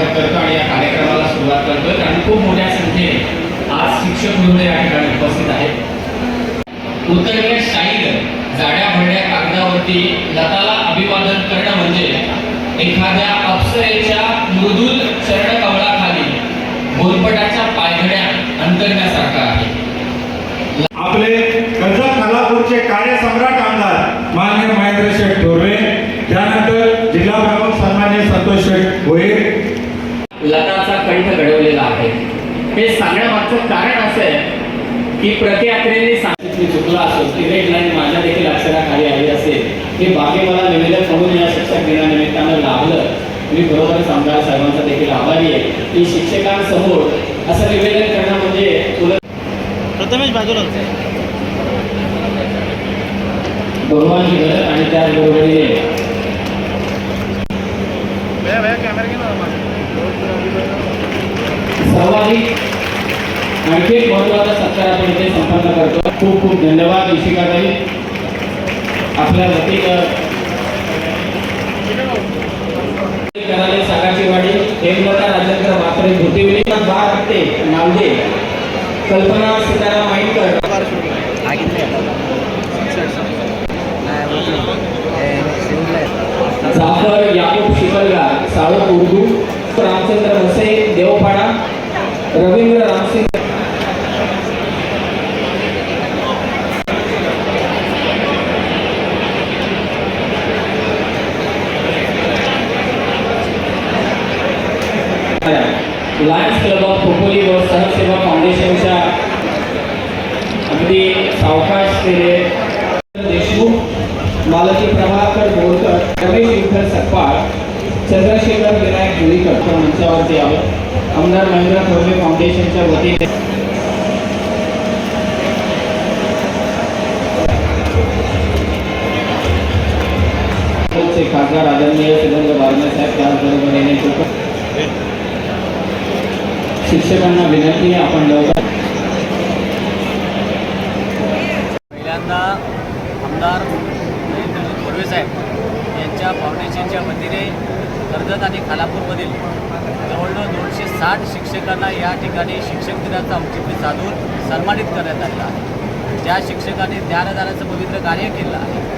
स्वागत करतो आणि या कार्यक्रमाला सुरुवात करतोय. आणि खूप मोठ्या संख्येने आज शिक्षक महोदय या ठिकाणी उपस्थित आहेत. उतरण्या शाईर जाड्या भरड्या कागदावरती लताला अभिवादन करणं म्हणजे एखाद्या अप्सरेच्या मृदूल चरण कमळाखाली बोलपटाच्या पायघड्या अंतरण्यासारखा आहे. आपले कर्जत खालापूरचे कार्यसम्राट आमदार मान्य महेंद्र शेठ थोरवे त्यानंतर जिल्हा प्रमुख सन्मान्य संतोष शेठ भोईर हे सांगण्यामागचं कारण असं आहे की प्रतियात्रेने सांगितली चुकला असेल ती रेड लाईन माझ्या देखील अक्षराखाली आली असेल. हे बाकी मला निवेदन म्हणून या शिक्षक दिनानिमित्तानं लाभलं. मी बरोबरच आमदार साहेबांचा देखील आभारी आहे. की शिक्षकांसमोर असं निवेदन करणं म्हणजे तुला प्रथमेश बाजूला गौरवाची गरज आणि त्याचबरोबरीने प्रत्येक महत्त्वाचा सत्कार आपण इथे संपन्न करतो. खूप खूप धन्यवाद इशिकाताई. आपल्या वतीनं कराले सागाची वाडी हेमलता राजेंद्र म्हात्रे धोतिवली बार हत्ते नावदे Kalpana Sitaram Mainkar. Jafar Yakub Shikalgar साळक Urdu Ramchandra Lions Club of Khopoli व सहसेवा फाउंडेशनच्या अगदी सावकाश केले. देशमुख मालती प्रभाकर बोरकर रमेश विठ्ठल सकपाळ चंद्रशेखर विनायक जुळीकर मंचावरती आहोत. आमदार महेंद्र थोरवे फाउंडेशनच्या वतीने. खासदार आदरणीय सुगंध बारणे साहेब त्याचबरोबर येणे शिक्षकांना विनंती आपण लवकर पहिल्यांदा आमदार नरेंद्रजी साहेब यांच्या फाउंडेशनच्या वतीने कर्जत आणि खालापूरमधील जवळजवळ दोनशे साठ शिक्षकांना या ठिकाणी शिक्षक दिनाचा औचित्य साधून सन्मानित करण्यात आलेला आहे. ज्या शिक्षकांनी ज्ञानदानाचं पवित्र कार्य केलं आहे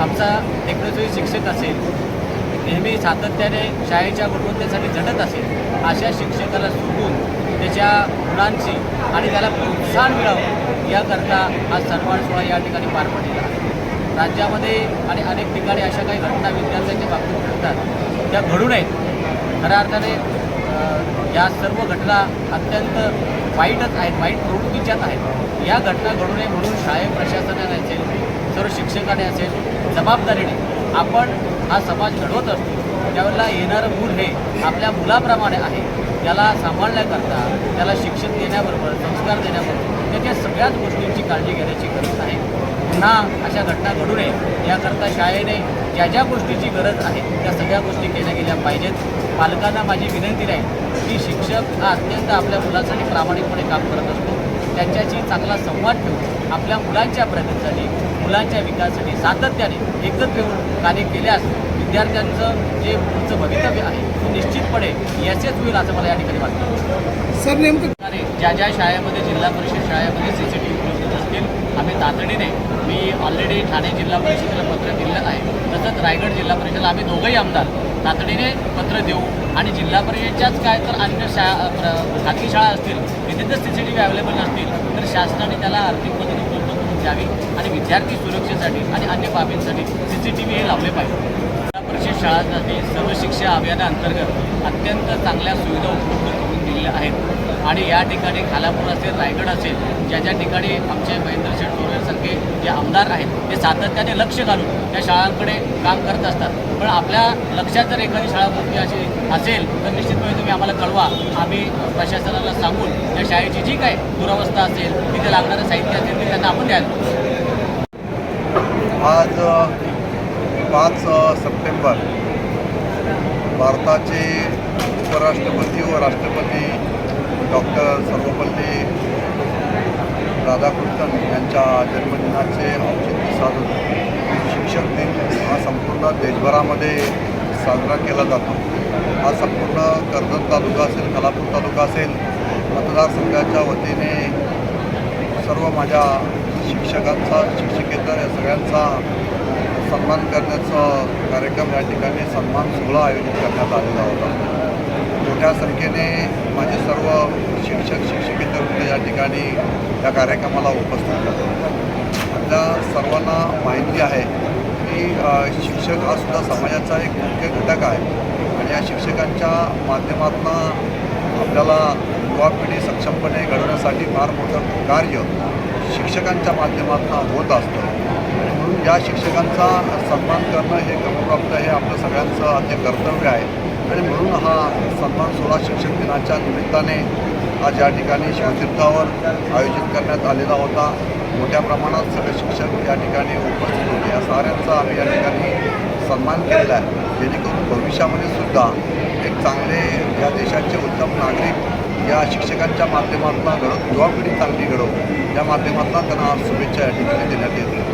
आमचा टेक्नॉलॉजी शिक्षक असेल नेहमी सातत्याने शाळेच्या गुणवत्तेसाठी झटत असेल अशा शिक्षकाला सोडून त्याच्या मुलांची आणि त्याला प्रोत्साहन मिळावं याकरता हा सन्मान सोहळा या ठिकाणी पार पडलेला आहे. राज्यामध्ये आणि अनेक ठिकाणी अशा काही घटना विद्यार्थ्यांच्या बाबतीत घडतात. त्या घडू नयेत. खऱ्या अर्थाने या सर्व घटना अत्यंत वाईटच आहेत वाईट प्रवृत्तीच्याच आहेत. या घटना घडू नये म्हणून शाळे प्रशासनाने असेल सर्व शिक्षकाने असेल जबाबदारीने आपण हा समाज घडवत असतो. त्यावेळेला येणारं मूल हे आपल्या मुलाप्रमाणे आहे. त्याला सांभाळण्याकरता त्याला शिक्षण देण्याबरोबर संस्कार देण्याबरोबर त्याच्या सगळ्याच गोष्टींची काळजी घेण्याची गरज आहे. पुन्हा अशा घटना घडू नये. याकरता शाळेने ज्या ज्या गोष्टीची गरज आहे त्या सगळ्या गोष्टी केल्या गेल्या पाहिजेत. पालकांना माझी विनंती राहील की शिक्षक हा अत्यंत आपल्या मुलासाठी प्रामाणिकपणे काम करत असतो. त्यांच्याशी चांगला संवाद ठेवून आपल्या मुलांच्या प्रगतीसाठी मुलांच्या विकासासाठी सातत्याने एकत्र येऊन कार्य केल्यास विद्यार्थ्यांचं जे पुढचं भवितव्य आहे ते निश्चितपणे यशस्वी होईल असं मला या ठिकाणी वाटतं. सर नेमकं ज्या ज्या शाळेमध्ये जिल्हा परिषद शाळेमध्ये सी सी टी व्ही उपलब्ध असतील आम्ही तातडीने मी ऑलरेडी ठाणे जिल्हा परिषदेला पत्र दिलं आहे. तसंच रायगड जिल्हा परिषदेला आम्ही दोघंही आमदार. तातडीने पत्र देऊ आणि जिल्हा परिषदच्याच काय तर अन्य शाळा प्र- खाजगी शाळा असतील तिथे जर C C T V available नसतील तर शासनाने त्याला आर्थिक मदत उपलब्ध करून द्यावी. आणि विद्यार्थी सुरक्षेसाठी आणि अन्य बाबींसाठी सी सी टी व्ही हे लावले पाहिजे. परिषद शाळांसाठी सर्व शिक्षा अभियानाअंतर्गत अत्यंत चांगल्या सुविधा उपलब्ध करून दिलेल्या आहेत. आणि या ठिकाणी खालापूर असेल रायगड असेल ज्या ज्या ठिकाणी आमचे महेंद्र शेठ सारखे जे आमदार आहेत ते सातत्याने लक्ष घालून त्या शाळांकडे काम करत असतात. पण आपल्या लक्षात जर एखादी शाळा मोठी अशी असेल तर निश्चितपणे तुम्ही आम्हाला कळवा. आम्ही प्रशासनाला सांगून त्या शाळेची जी काय दुरावस्था असेल तिथे लागणारं साहित्य असेल ते त्यांना आपण द्यायला आज पाच सप्टेंबर. भारताचे उपराष्ट्रपती व राष्ट्रपती डॉक्टर सर्वपल्ली राधाकृष्णन यांच्या जन्मदिनाचे औचित्य साधून शिक्षक दिन हा संपूर्ण देशभरामध्ये साजरा केला जातो. हा संपूर्ण कर्जत तालुका असेल खालापूर तालुका असेल मतदारसंघाच्या वतीने सर्व माझ्या शिक्षकांचा शिक्षकेतर या सगळ्यांचा सन्मान करण्याचा कार्यक्रम या ठिकाणी सन्मान सोहळा आयोजित करण्यात आलेला होता. मोठ्या संख्येने माझे सर्व शिक्षक शिक्षकेतर या ठिकाणी या कार्यक्रमाला उपस्थित होते. आपल्या सर्वांना माहिती आहे की शिक्षक हा सुद्धा समाजाचा एक मुख्य घटक आहे आणि या शिक्षकांच्या माध्यमातून आपल्याला युवा पिढी सक्षमपणे घडवण्यासाठी फार मोठं कार्य शिक्षकांच्या माध्यमातून होत असतं. आणि म्हणून या शिक्षकांचा सन्मान करणं हे क्रमप्राप्त हे आपलं सगळ्यांचं आद्य कर्तव्य आहे. आणि म्हणून हा सन्मान सोहळा शिक्षक दिनाच्या निमित्ताने आज या ठिकाणी शिवतीर्थावर आयोजित करण्यात आलेला होता. मोठ्या प्रमाणात सगळे शिक्षक या ठिकाणी उपस्थित होते. या साऱ्यांचा आम्ही या ठिकाणी सन्मान केलेला आहे. जेणेकरून भविष्यामध्ये सुद्धा एक चांगले या देशाचे उत्तम नागरिक या शिक्षकांच्या माध्यमातून घडवून युवा पिढी चांगली घडवून या माध्यमातून त्यांना शुभेच्छा या ठिकाणी देण्यात येतील.